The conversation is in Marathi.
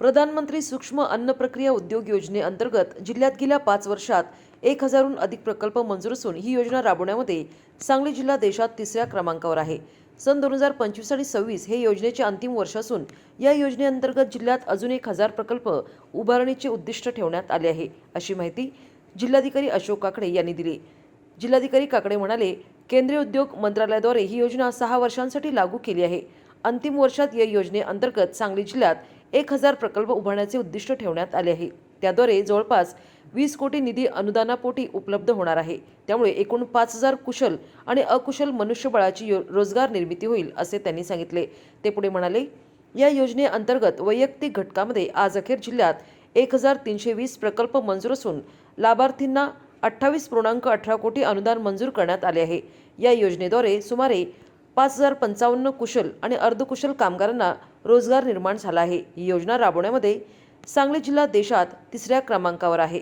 प्रधानमंत्री सूक्ष्म अन्न प्रक्रिया उद्योग योजनेअंतर्गत जिल्ह्यात गेल्या पाच वर्षात एक हजारहून अधिक प्रकल्प मंजूर असून ही योजना राबवण्यामध्ये सांगली जिल्हा देशात तिसऱ्या क्रमांकावर आहे. सन दोन हजार पंचवीस आणि सव्वीस हे योजनेचे अंतिम वर्ष असून या योजनेअंतर्गत जिल्ह्यात अजून एक हजार प्रकल्प उभारणीचे उद्दिष्ट ठेवण्यात आले आहे अशी माहिती जिल्हाधिकारी अशोक काकडे यांनी दिली. जिल्हाधिकारी काकडे म्हणाले केंद्रीय उद्योग मंत्रालयाद्वारे ही योजना सहा वर्षांसाठी लागू केली आहे. अंतिम वर्षात या योजनेअंतर्गत सांगली जिल्ह्यात एक हजार प्रकल्प उभारण्याचे उद्दिष्ट ठेवण्यात आले आहे. त्याद्वारे जवळपास वीस कोटी निधी अनुदानापोटी उपलब्ध होणार आहे. त्यामुळे एकूण पाच हजार कुशल आणि अकुशल मनुष्यबळाची यो- रोजगार निर्मिती होईल असे त्यांनी सांगितले. ते पुढे म्हणाले या योजनेअंतर्गत वैयक्तिक घटकामध्ये आज अखेर जिल्ह्यात एक हजार तीनशे वीस प्रकल्प मंजूर असून लाभार्थींना अठ्ठावीस पूर्णांक अठरा कोटी अनुदान मंजूर करण्यात आले आहे. या योजनेद्वारे सुमारे पाच हजार पंचावन्न कुशल आणि अर्धकुशल कामगारांना रोजगार निर्माण झाला आहे. ही योजना राबवण्यामध्ये सांगली जिल्हा देशात तिसऱ्या क्रमांकावर आहे.